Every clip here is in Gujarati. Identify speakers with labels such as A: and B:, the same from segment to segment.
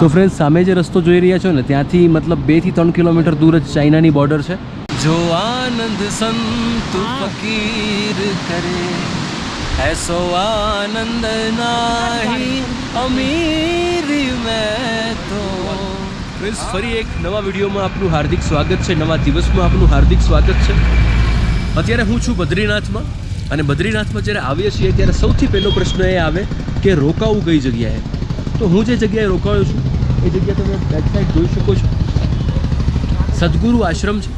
A: તો ફ્રેન્ડ સામે જે રસ્તો જોઈ રહ્યા છો ને ત્યાંથી મતલબ બેથી ત્રણ કિલોમીટર દૂર જ ચાઇનાની બોર્ડર છે. જો આનંદ સંત ફકીર કરે એસો આનંદ નાહી અમીર મેં તો. ફ્રેન્ડ્સ ફરી એક નવા વિડીયોમાં આપનું હાર્દિક સ્વાગત છે નવા દિવસમાં આપનું હાર્દિક સ્વાગત છે. અત્યારે હું છું બદ્રીનાથમાં અને બદ્રીનાથમાં જ્યારે આવીએ છીએ ત્યારે સૌથી પહેલો પ્રશ્ન એ આવે કે રોકાવું કઈ જગ્યાએ? તો હું જે જગ્યાએ રોકાયો છું એ જગ્યા તમે બેક સાઈડ જોઈ શકો છો. સદગુરુ આશ્રમ છે.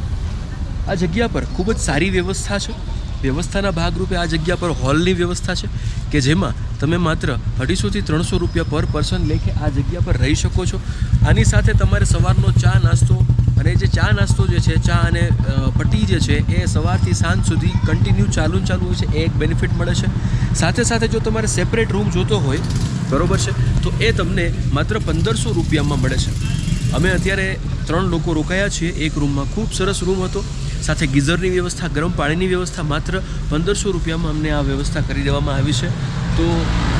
A: આ જગ્યા પર ખૂબ જ સારી વ્યવસ્થા છે. વ્યવસ્થાના ભાગરૂપે આ જગ્યા પર હોલની વ્યવસ્થા છે કે જેમાં તમે માત્ર અઢીસોથી ત્રણસો રૂપિયા પર પર્સન લેખે આ જગ્યા પર રહી શકો છો. આની સાથે તમારે સવારનો ચા નાસ્તો અને જે ચા નાસ્તો જે છે, ચા અને પટ્ટી જે છે, એ સવારથી સાંજ સુધી કન્ટિન્યુ ચાલુ ચાલુ હોય છે. એ એક બેનિફિટ મળે છે. સાથે સાથે જો તમારે સેપરેટ રૂમ જોતો હોય બરોબર છે? તો એ તમને માત્ર પંદરસો રૂપિયામાં મળે છે. અમે અત્યારે ત્રણ લોકો રોકાયા છીએ. એક રૂમમાં ખૂબ સરસ રૂમ હતો. સાથે ગીઝરની વ્યવસ્થા, ગરમ પાણીની વ્યવસ્થા માત્ર પંદરસો રૂપિયામાં અમને આ વ્યવસ્થા કરી દેવામાં આવી છે. તો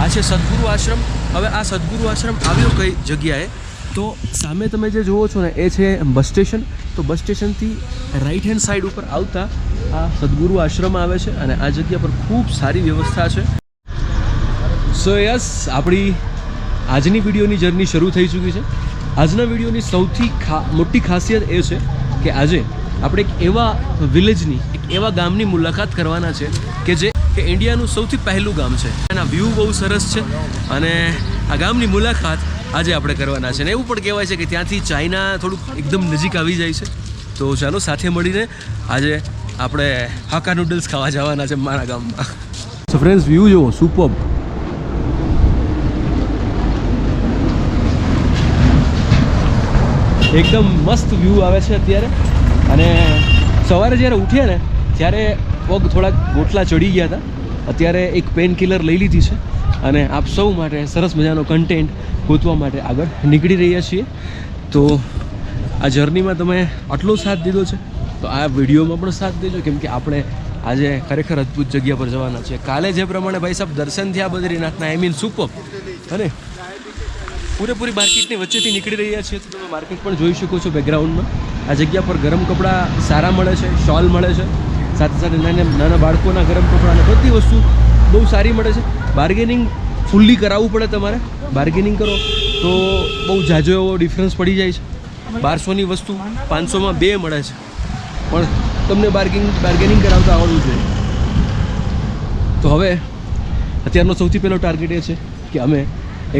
A: આ છે સદગુરુ આશ્રમ. હવે આ સદગુરુ આશ્રમ આવ્યો કઈ જગ્યાએ? તો સામે તમે જે જુઓ છો ને, એ છે બસ સ્ટેશન. તો બસ સ્ટેશનથી રાઈટ હેન્ડ સાઈડ ઉપર આવતા આ સદગુરુ આશ્રમ આવે છે અને આ જગ્યા પર ખૂબ સારી વ્યવસ્થા છે. સો યસ આપણી આજની વિડીયોની જર્ની શરૂ થઈ ચૂકી છે. આજના વિડીયોની સૌથી મોટી ખાસિયત એ છે કે આજે આપણે એક એવા વિલેજની એક એવા ગામની મુલાકાત કરવાના છે કે જે, કે ઇન્ડિયાનું સૌથી પહેલું ગામ છે. એના વ્યૂ બહુ સરસ છે અને આ ગામની મુલાકાત આજે આપણે કરવાના છે. અને એવું પણ કહેવાય છે કે ત્યાંથી ચાઇના થોડુંક એકદમ નજીક આવી જાય છે. તો ચાલો સાથે મળીને આજે આપણે હાકા નૂડલ્સ ખાવા જવાના છે મારા ગામમાં. સો ફ્રેન્ડ્સ વ્યૂ જુઓ સુપર એકદમ મસ્ત વ્યૂ આવે છે અત્યારે. અને સવારે જ્યારે ઉઠ્યા ને, ત્યારે પગ થોડાક ગોટલા ચડી ગયા હતા. અત્યારે એક પેન કિલર લઈ લીધી છે. અને આપ સૌ માટે સરસ મજાનો કન્ટેન્ટ ગોતવા માટે આગળ નીકળી રહ્યા છીએ. તો આ જર્નીમાં તમે આટલો સાથ દીધો છે. તો આ વિડીયોમાં પણ સાથ દેજો, કેમ કે આપણે આજે ખરેખર અદ્ભુત જગ્યા પર જવાના છે કાલે જે પ્રમાણે ભાઈ સાહેબ દર્શન થયા બદ્રીનાથના આઈ મીન સુપર. અને પૂરેપૂરી માર્કેટની વચ્ચેથી નીકળી રહ્યા છીએ. તો તમે માર્કેટ પણ જોઈ શકો છો બેકગ્રાઉન્ડમાં આ જગ્યા પર ગરમ કપડાં સારા મળે છે શોલ મળે છે. સાથે સાથે નાના નાના બાળકોના ગરમ કપડાં અને બધી વસ્તુ બહુ સારી મળે છે. બાર્ગેનિંગ ફૂલ્લી કરાવવું પડે તમારે. બાર્ગેનિંગ કરો તો બહુ જાજો એવો ડિફરન્સ પડી જાય છે. બારસોની વસ્તુ પાંચસોમાં બે મળે છે. પણ તમને બાર્ગેનિંગ બાર્ગેનિંગ કરાવતા આવડવું જોઈએ. તો હવે, અત્યારનો સૌથી પહેલો ટાર્ગેટ એ છે કે અમે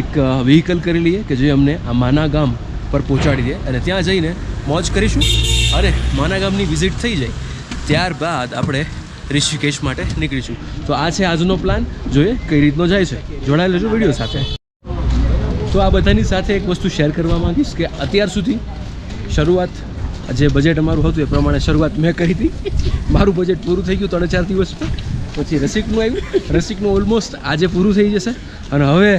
A: એક વ્હીકલ કરી લઈએ કે જે અમને આ માના ગામ પર પહોંચાડી દે અને ત્યાં જઈને મોજ કરીશું. અને માના ગામની વિઝિટ થઈ જાય. ત્યારબાદ આપણે ઋષિકેશ માટે નીકળીશું. તો આ છે આજનો પ્લાન જોઈએ કઈ રીતનો જાય છે. જોડાયેલો છું વીડિયો સાથે. તો આ બધાની સાથે એક વસ્તુ શેર કરવા માંગીશ કે અત્યાર સુધી શરૂઆત, જે બજેટ અમારું હતું એ પ્રમાણે શરૂઆત મેં કરી હતી. મારું બજેટ પૂરું થઈ ગયું ત્રણ ચાર દિવસ પછી રસિકનું આવ્યું. રસિકનું ઓલમોસ્ટ આજે પૂરું થઈ જશે. અને હવે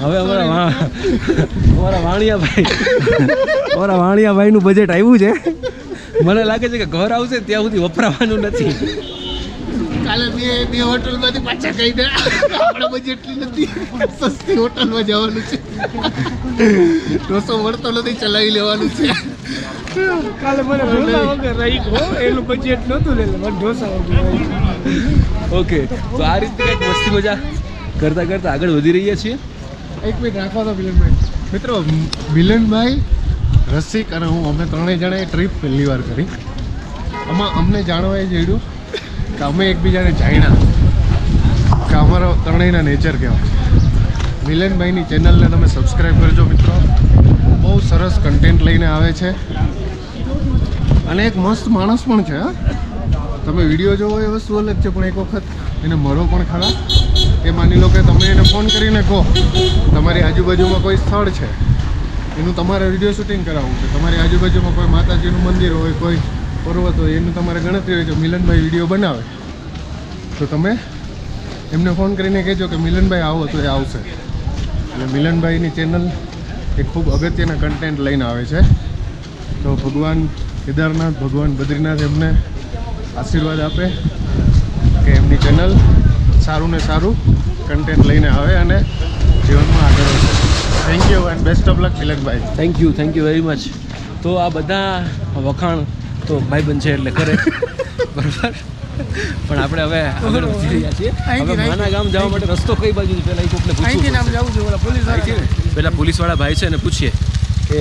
A: હવે અમારા અમારા વાણિયાભાઈ અમારા વાણિયાભાઈનું બજેટ આવ્યું છે. મને લાગે છે કે ઘર આવશે ત્યાં સુધી વપરાવાનું નથી.
B: કાલે બે બે હોટલમાંથી પાછા કહી દે આપણા બજેટલી નથી. સસ્તી હોટલમાં જવાનું છે. ઢોસો મળતો નથી ચલાવી લેવાનું છે.
C: કાલે મને ઢોસા વગર રહી ગયો એનું બજેટ નહોતું લે મને ઢોસા વગર
A: ઓકે. તો આ રીતે કંઈક મસ્તી મજા કરતાં કરતાં આગળ વધી રહીએ છીએ.
B: એક મિનિટ રાખવા તો મિલનભાઈ મિત્રો મિલનભાઈ રસિક અને હું અમે ત્રણેય જણાએ ટ્રીપ પહેલી વાર કરી. આમાં અમને જાણવા એ જડ્યું કે અમે એકબીજાને જાણ્યા. કે અમારો ત્રણેયના નેચર કેવા મિલનભાઈની ચેનલને તમે સબસ્ક્રાઈબ કરજો મિત્રો. બહુ સરસ કન્ટેન્ટ લઈને આવે છે. અને એક મસ્ત માણસ પણ છે તમે વીડિયો જોવો એ વસ્તુ અલગ છે, પણ એક વખત એને મળો પણ ખરા. એ માની લો કે તમે એને ફોન કરીને કહો, તમારી આજુબાજુમાં કોઈ સ્થળ છે. એનું તમારે વીડિયો શૂટિંગ કરાવવું છે. તમારી આજુબાજુમાં કોઈ માતાજીનું મંદિર હોય, કોઈ પર્વત, એનું તમારે ગણતરી હોય કે મિલનભાઈ વીડિયો બનાવે. તો તમે એમને ફોન કરીને કહેજો કે મિલનભાઈ આવો તો એ આવશે. એટલે મિલનભાઈની ચેનલ એ ખૂબ અગત્યના કન્ટેન્ટ લઈને આવે છે. તો ભગવાન કેદારનાથ, ભગવાન બદ્રીનાથ એમને આશીર્વાદ આપે કે એમની ચેનલ સારું ને સારું કન્ટેન્ટ લઈને આવે અને જીવનમાં આગળ વધે. Thank you and best of luck Milanbhai.
A: Thank you thank you very much તો આ બધા વખાણ તો ભાઈબંધ છે એટલે કરે. બરાબર? પણ આપણે હવે આગળ વધી રહ્યા છીએ. હવે માના ગામ જવા માટે રસ્તો કઈ બાજુ છે પહેલા કોકને
C: પૂછીએ નામ જવું છે
A: પોલીસવાળા પેલા પોલીસવાળા ભાઈ છે ને પૂછીએ કે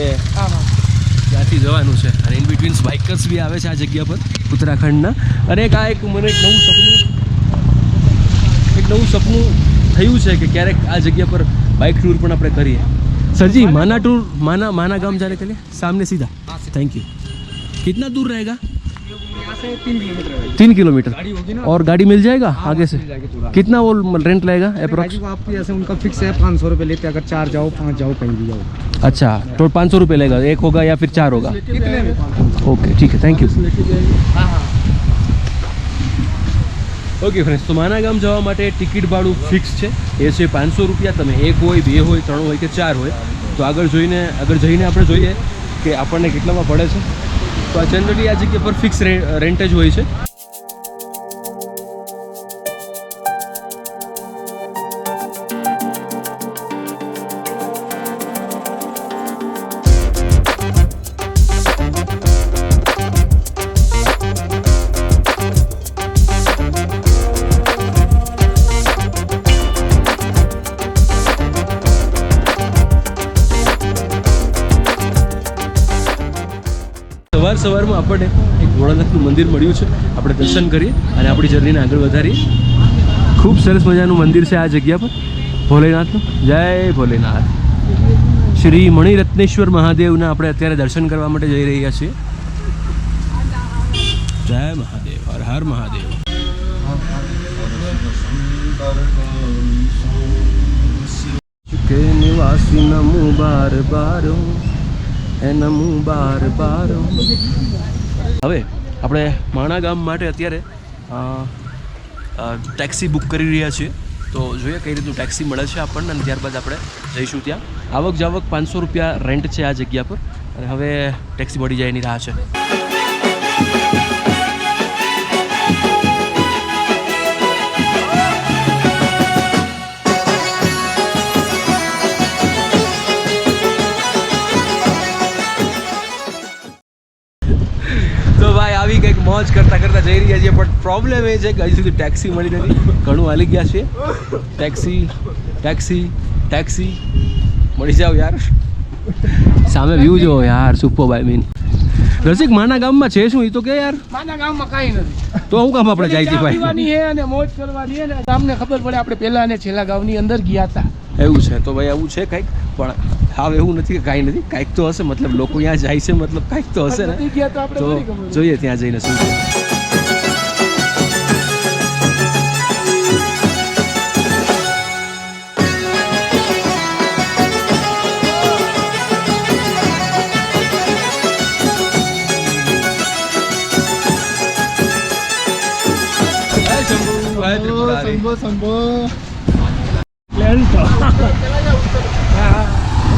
A: ત્યાંથી જવાનું છે? અને ઇન બિટવીન બાઇકર્સ બી આવે છે આ જગ્યા પર ઉત્તરાખંડના. અને એક આ એક મને એક નવું સપનું એક નવું સપનું થયું છે કે ક્યારેક આ જગ્યા પર બાઇક ટૂર પણ આપણે કરીએ. સરજી માના ટૂર માના માના ગામ જ્યારે કરીએ? સામને સીધા. થેન્ક યુ कितना दूर रहेगा
C: यहाँ से तीन किलोमीटर है
A: तीन किलोमीटर
C: गाड़ी होगी ना
A: और गाड़ी मिल जाएगा आगे से
C: मिल जाएगी थोड़ा
A: कितना वो रेंट लगेगा अप्रोक्स
C: गाड़ी को आपको ऐसे उनका फिक्स है पाँच सौ रुपये लेते हैं अगर चार जाओ पाँच जाओ कहीं भी जाओ
A: अच्छा तो पाँच सौ रुपये लगेगा एक होगा या फिर चार होगा
C: कितने में पाँच
A: ओके ठीक है थैंक यू
C: हाँ हाँ
A: ઓકે ફ્રેન્ડ્સ તો માના ગામ જવા માટે ટિકિટ ભાડું ફિક્સ છે એ છે પાંચસો રૂપિયા તમે એક હોય બે હોય ત્રણ હોય કે ચાર હોય તો આગળ જોઈને આગળ જઈને આપણે જોઈએ કે આપણને કેટલામાં પડે છે તો જનરલી આ જગ્યા પર ફિક્સ રેન્ટ જ હોય છે. સવારમાં આપણને એક ભોળાનાથનું મંદિર મળ્યું છે. આપણે દર્શન કરીએ અને આપણી જર્નીને આગળ વધારીએ. ખૂબ સરસ મજાનું મંદિર છે આ જગ્યા પર. ભોલેનાથનું. જય ભોલેનાથ. શ્રી મણિરત્નેશ્વર મહાદેવના આપણે અત્યારે દર્શન કરવા માટે જઈ રહ્યા છીએ. જય મહાદેવ. હર હર મહાદેવ. કે નિવાસી નમો બાર બાર. એ બાર બાર. હવે આપણે માણા ગામ માટે અત્યારે ટેક્સી બુક કરી રહ્યા છીએ. તો જોઈએ કઈ રીતનું ટેક્સી મળે છે આપણને અને ત્યારબાદ આપણે જઈશું ત્યાં. આવક જાવક પાંચસો રૂપિયા રેન્ટ છે આ જગ્યા પર. અને હવે ટેક્સી મળી જાય એની રાહ છે. કરતા જઈ રહ્યા છીએ પણ પ્રોબ્લેમ એ છે કે હજી સુધી ટેક્સી મળી નથી. ઘણું હાલી ગયા છે ટેક્સી ટેક્સી ટેક્સી મળી જાવ યાર. સામે વ્યૂ જો યાર સુપર બાય મીન રસિક માના ગામમાં છે શું? એ તો કે યાર.
C: માના ગામમાં કાંઈ નથી.
A: તો હું કામ આપણે જાય છે ભાઈ?
C: છે અને મોજ કરવાની છે ને તમને ખબર પડે આપણે પહેલા અને છેલ્લા ગામની અંદર ગયા હતા.
A: એવું છે તો ભાઈ આવું છે કંઈક પણ હાવ એવું નથી કે કાંઈ નથી. કાંઈક તો હશે મતલબ લોકો ત્યાં જાય છે મતલબ કાંઈક તો હશે ને.
C: તો.
A: જોઈએ ત્યાં જઈને શું ભાઈ ત્રિપુરારી
B: સંભો સંભો પ્લાન તો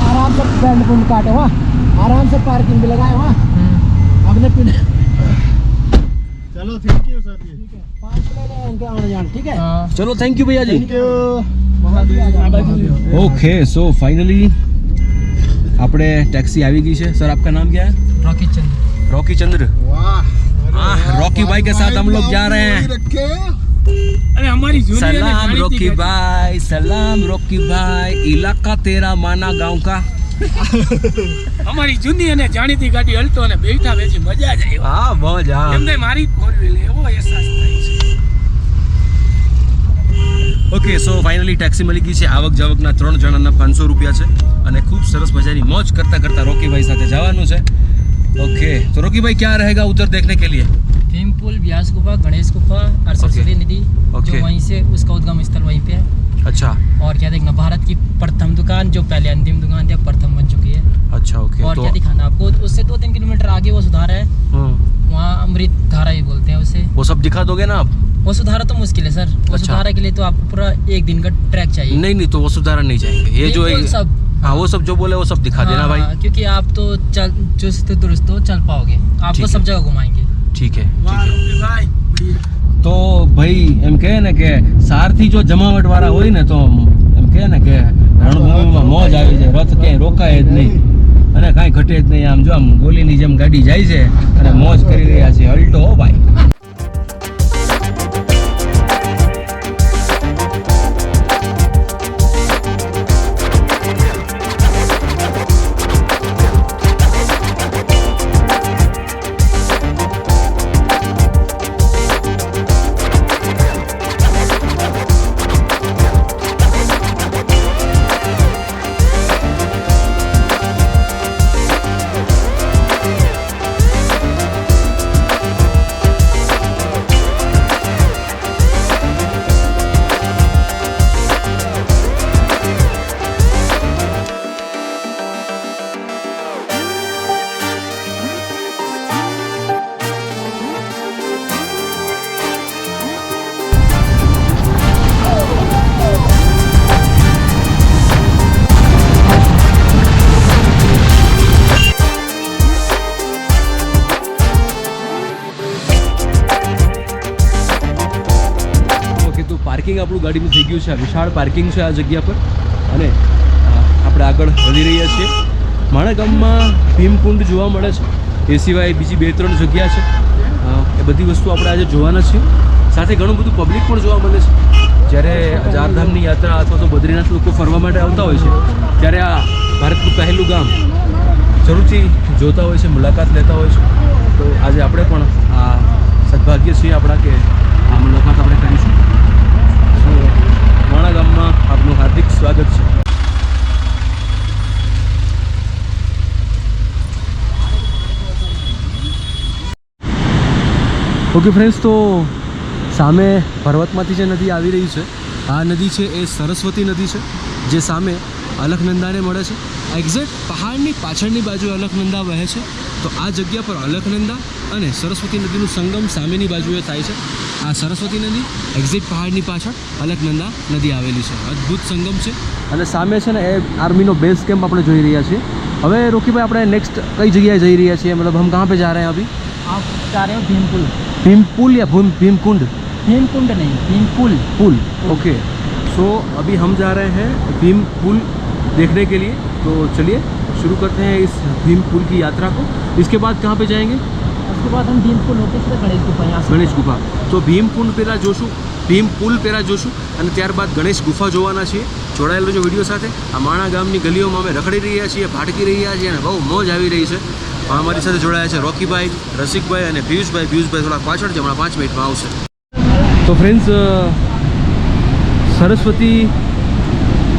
C: आराम से बैंड बुंड काटो हाँ आराम से पार्किंग भी लगाए हाँ अपने पिन
B: चलो थैंक यू सर
C: ठीक है पांच प्लेट उनके आने जान ठीक है
A: चलो थैंक यू भैया
B: जी thank
A: you okay so finally આપણે ટેક્સી આવી ગઈ છે સર આપકા નામ ક્યા હે
C: रॉकी चंद्र
A: रॉकी चंद्र वाह रोकी भाई के साथ हम लोग जा रहे हैं
C: અરે
A: અમારી જૂની સલામ રોકીભાઈ સલામ રોકીભાઈ ઇલાકા તેરા માના ગાંવ કા
C: અમારી જૂની અને જાણીતી ગાડી અલ્ટો અને બેઠા વેચી મજા જ આવી.
A: હા મોજ હા.
C: એમને મારી ફોર એવો અહેસાસ થાય છે.
A: ઓકે સો ફાઇનલી ટેક્સી મળી ગઈ છે. આવક જાવકના ત્રણ જણાના પાંચસો રૂપિયા છે અને ખૂબ સરસ મજાની મોજ કરતા કરતા રોકીભાઈ સાથે જવાનું છે. ઓકે તો રોકીભાઈ ક્યાં રહેગા ઉધર દેખને કે લીએ?
D: भीम पुल व्यास गुफा गणेश गुफा और सरस्वती नदी। जो वहीं से उसका उद्गम स्थल वहीं पे है।
A: अच्छा।
D: और क्या देखना भारत की प्रथम दुकान जो पहले अंतिम दुकान थी प्रथम बन चुकी है।
A: अच्छा ओके
D: और
A: तो
D: क्या दिखाना आपको उससे दो तीन किलोमीटर आगे वो सुधार है।
A: हम्म,
D: वहाँ अमृत धारा ही बोलते हैं उसे।
A: वो सब दिखा दोगे ना आप?
D: वो सुधारा तो मुश्किल है सर। वो
A: अच्छा।
D: सुधारा के लिए तो आपको पूरा एक दिन का ट्रैक चाहिए।
A: नहीं नहीं तो वो सुधारा नहीं चाहिए। ये जो एक-
D: सब।
A: हाँ वो सब जो बोले वो सब दिखा देना
D: हाँ,
A: भाई।
D: क्योंकि आप तो चल चुस्त दुरुस्त हो चल पाओगे। आपको सब जगह घुमाएँगे।
A: ठीक है ठीक है
C: ભાઈ
A: तो भाई ભાઈ એમ કહે ને કે સારથી જો જમાવટ વાળા હોય ને તો એમ કહે ને કે રણભૂમિમાં મોજ આવી જાય રથ ક્યાંય રોકાય જ નહીં અને કાંઈ ઘટે જ નહીં આમ જો આમ ગોલીની જેમ ગાડી જાય છે અને મોજ કરી રહ્યા છે અલ્ટો હો ભાઈ પાર્કિંગ આપણું ગાડીનું થઈ ગયું છે. વિશાળ પાર્કિંગ છે આ જગ્યા પર. અને આપણે આગળ વધી રહ્યા છીએ. માણા ગામમાં ભીમકુંડ જોવા મળે છે. એ સિવાય બીજી બે ત્રણ જગ્યા છે. એ બધી વસ્તુ આપણે આજે જોવાના છીએ. સાથે ઘણું બધું પબ્લિક પણ જોવા મળે છે. જ્યારે ચારધામની યાત્રા અથવા તો બદ્રીનાથ લોકો ફરવા માટે આવતા હોય છે, ત્યારે આ ભારતનું પહેલું ગામ જરૂરથી જોતા હોય છે, મુલાકાત લેતા હોય છે. તો આજે આપણે પણ આ સદભાગ્ય છીએ આપણા કે આ મુલાકાત આપણે કરીશું સો માણા ગામમાં આપનું હાર્દિક સ્વાગત છે ઓકે ફ્રેન્ડ્સ તો સામે પર્વતમાંથી જે નદી આવી રહી છે, આ નદી છે એ સરસ્વતી નદી છે, જે સામે અલકનંદાને મળે છે. એક્ઝેક્ટ પહાડની પાછળની બાજુ અલકનંદા વહે છે. તો આ જગ્યા પર અલકનંદા અને સરસ્વતી નદીનું સંગમ સામેની બાજુએ થાય છે. આ સરસ્વતી નદી એક્ઝેક્ટ પહાડની પાછળ અલકનંદા નદી આવેલી છે. અદ્ભુત સંગમ છે. અને સામે છે ને એ આર્મીનો બેઝ કેમ્પ આપણે જોઈ રહ્યા છીએ. હવે રોકીભાઈ, આપણે નેક્સ્ટ કઈ જગ્યાએ જઈ રહ્યા છીએ? મતલબ હમ કહાં પે જા રહે અભી?
D: आप जा रहे हो भीमपुल
A: भीमपुल या भीम भीमकुंड
D: भीमकुंड नहीं भीमपुल
A: पुल ओके सो अभी हम जा रहे हैं भीम पुल देखने के लिए तो चलिए शुरू करते हैं इस भीम पुल की यात्रा को इसके बाद कहाँ पे जाएंगे
D: उसके बाद हम भीमपुल होते सीधे गणेश गुफा यहाँ से
A: ગણેશ ગુફા તો ભીમ કુંડ પહેલાં જોશું ભીમ પુલ પહેલાં જોશું અને ત્યારબાદ ગણેશ ગુફા જોવાના છીએ જોડાયેલો છે વિડીયો સાથે આ માણા ગામની ગલીઓમાં અમે રખડી રહ્યા છીએ ભાટકી રહ્યા છીએ અને બહુ મોજ આવી રહી છે અમારી સાથે જોડાયા છે રોકીભાઈ, રસિકભાઈ અને પિયુષભાઈ. પિયુષભાઈ થોડા પાછળ છે, હમણાં પાંચ મિનિટમાં આવશે. તો ફ્રેન્ડ્સ સરસ્વતી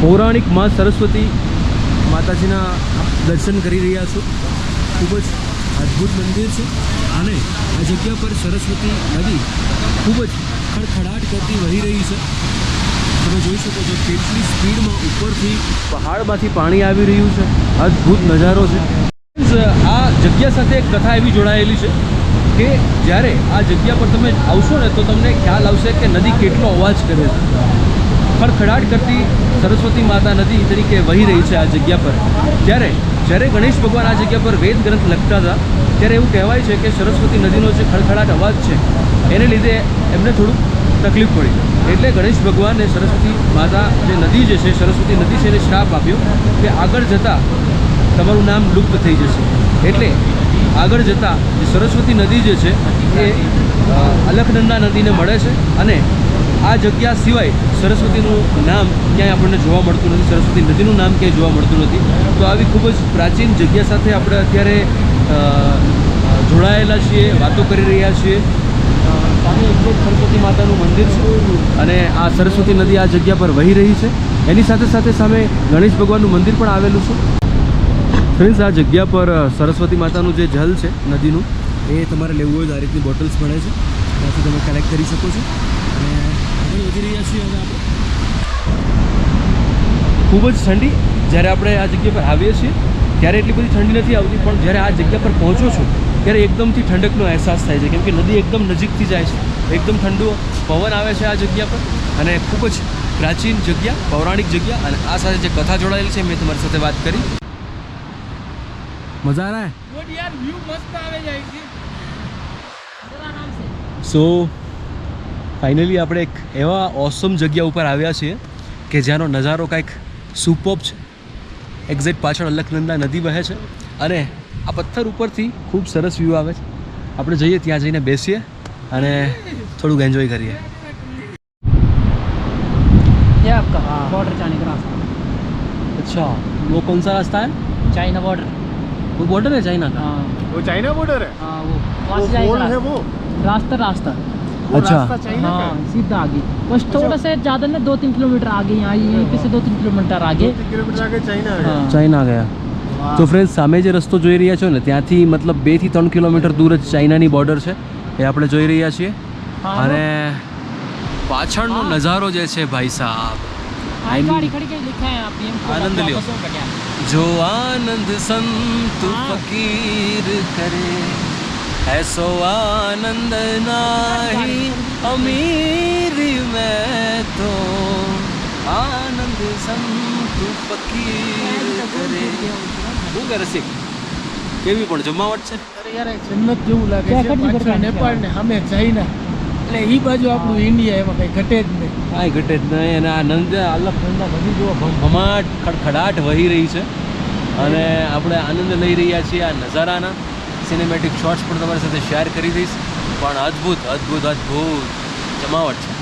A: પૌરાણિકમાં સરસ્વતી માતાજીના દર્શન કરી રહ્યા છો. ખૂબ જ અદ્ભુત મંદિર છે અને આ જગ્યા પર સરસ્વતી નદી ખૂબ જ ખડખડાટ કરતી વહી રહી છે. તમે જોઈ શકો છો, કેટલી સ્પીડમાં ઉપરથી પહાડમાંથી પાણી આવી રહ્યું છે. અદ્ભુત નજારો છે. આ જગ્યા સાથે એક કથા એવી જોડાયેલી છે કે જ્યારે આ જગ્યા પર તમે આવશો ને તો તમને ખ્યાલ આવશે કે નદી કેટલો અવાજ કરે છે. ખડખડાટ કરતી સરસ્વતી માતા નદી તરીકે વહી રહી છે આ જગ્યા પર. ત્યારે જ્યારે ગણેશ ભગવાન આ જગ્યા પર વેદ ગ્રંથ લખતા હતા, ત્યારે એવું કહેવાય છે કે સરસ્વતી નદીનો જે ખડખડાટ અવાજ છે, એને લીધે એમને થોડુંક તકલીફ પડી. એટલે ગણેશ ભગવાને સરસ્વતી માતા જે નદી જે છે, સરસ્વતી નદી છે, એને શ્રાપ આપ્યો કે આગળ જતાં તમારું નામ લુપ્ત થઈ જશે. એટલે આગળ જતાં જે સરસ્વતી નદી જે છે, એ અલખનંદા નદીને મળે છે અને આ જગ્યા સિવાય સરસ્વતીનું નામ ક્યાંય આપણને જોવા મળતું નથી. સરસ્વતી નદીનું નામ ક્યાંય જોવા મળતું નથી. તો આવી ખૂબ જ પ્રાચીન જગ્યા સાથે આપણે અત્યારે જોડાયેલા છીએ, વાતો કરી રહ્યા છીએ. સામે એકદમ સરસ્વતી માતાનું મંદિર છે અને આ સરસ્વતી નદી આ જગ્યા પર વહી રહી છે. એની સાથે સાથે સામે ગણેશ ભગવાનનું મંદિર પણ આવેલું છે. ફ્રેન્ડ્સ, આ જગ્યા પર સરસ્વતી માતાનું જે જલ છે, નદીનું, એ તમારે લેવું હોય આ રીતની બોટલ્સ મળે છે. ત્યાંથી તમે કલેક્ટ કરી શકો છો. અને આગળ વધી રહ્યા છીએ હવે આપણે. ખૂબ જ ઠંડી. જ્યારે આપણે આ જગ્યા પર આવીએ છીએ, ત્યારે એટલી બધી ઠંડી નથી આવતી, પણ જ્યારે આ જગ્યા પર પહોંચો છો, ત્યારે એકદમથી ઠંડકનો અહેસાસ થાય છે. કેમ કે નદી એકદમ નજીકથી જાય છે. એકદમ ઠંડુ પવન આવે છે આ જગ્યા પર. અને ખૂબ જ પ્રાચીન જગ્યા, પૌરાણિક જગ્યા. અને આ સાથે જે કથા જોડાયેલી છે, મેં તમારી સાથે વાત કરી. મજા આ રહા
C: ગુડ યાર વ્યૂ મસ્ત આવે જાય છે
A: સો ફાઇનલી આપણે એક એવા ઓસમ જગ્યા ઉપર આવ્યા છીએ કે જ્યાંનો નજારો કાંઈક સુપોપ છે એક્ઝેક્ટ પાછળ અલકનંદા નદી વહે છે અને આ પથ્થર ઉપરથી ખૂબ સરસ વ્યૂ આવે છે આપણે જઈએ ત્યાં જઈને બેસીએ અને થોડુંક એન્જોય કરીએ
D: ये आपका बॉर्डर जाने का रास्ता
A: अच्छा वो कौन सा रास्ता है
D: चाइना बॉर्डर
A: वो बॉर्डर है चाइना का
D: हाँ
B: वो चाइना बॉर्डर है
D: हाँ वो वहाँ
B: वो
D: से
B: पोल है
D: जाएगा
B: वो
D: रास्ता रास्ता
B: वो
A: अच्छा।
B: रास्ता चाइना का
D: हाँ
B: है
D: सीधा आगे बस थोड़ा सा ज़्यादा ना दो तीन किलोमीटर आगे यहाँ यहीं पे से दो तीन किलोमीटर आगे
B: दो तीन किलोमीटर आगे चाइना है
D: हाँ
A: ચાઇના ગયા તો ફ્રેન્ડ સામે જે રસ્તો જોઈ રહ્યા છો ને ત્યાંથી મતલબ બે થી ત્રણ કિલોમીટર દૂર જ ચાઇનાની બોર્ડર છે એ આપણે જોઈ રહ્યા છીએ
D: हाँ,
A: અને પાછળનો
D: હા.
A: નજારો જે છે ભાઈ સાહેબ
D: हाँ, गाड़ी खड़ी के लिखा है आप PM को
A: आनंद लियो।
D: वापस होकर क्या?
A: जो आनंद संत
D: हाँ.
A: फकीर करे ऐसो आनंद नाही अमीर में तो आनंद संत फकीर કરે શું કરે છે કેવી પણ જમાવટ છે
C: અરે યાર એક જન્નત જેવું લાગે
D: ત્યાં
C: છે
D: કેટલી
C: પાછળ
D: ઘટના
C: નેપાળ ને સામે ચાઇના એટલે એ બાજુ આપણું ઇન્ડિયા એમાં કંઈ ઘટે જ નહીં.
A: કાંઈ ઘટે જ નહીં. અને આ નંદ અલગ નંદા બધી જો ભમ- ભમાટ, ખડખડાટ વહી રહી છે. અને આપણે આનંદ લઈ રહ્યા છીએ આ નજારાના. સિનેમેટિક શોર્ટ્સ પણ તમારી સાથે શેર કરી દઈશ. પણ અદ્ભુત અદ્ભુત અદ્ભુત. જમાવટ છે.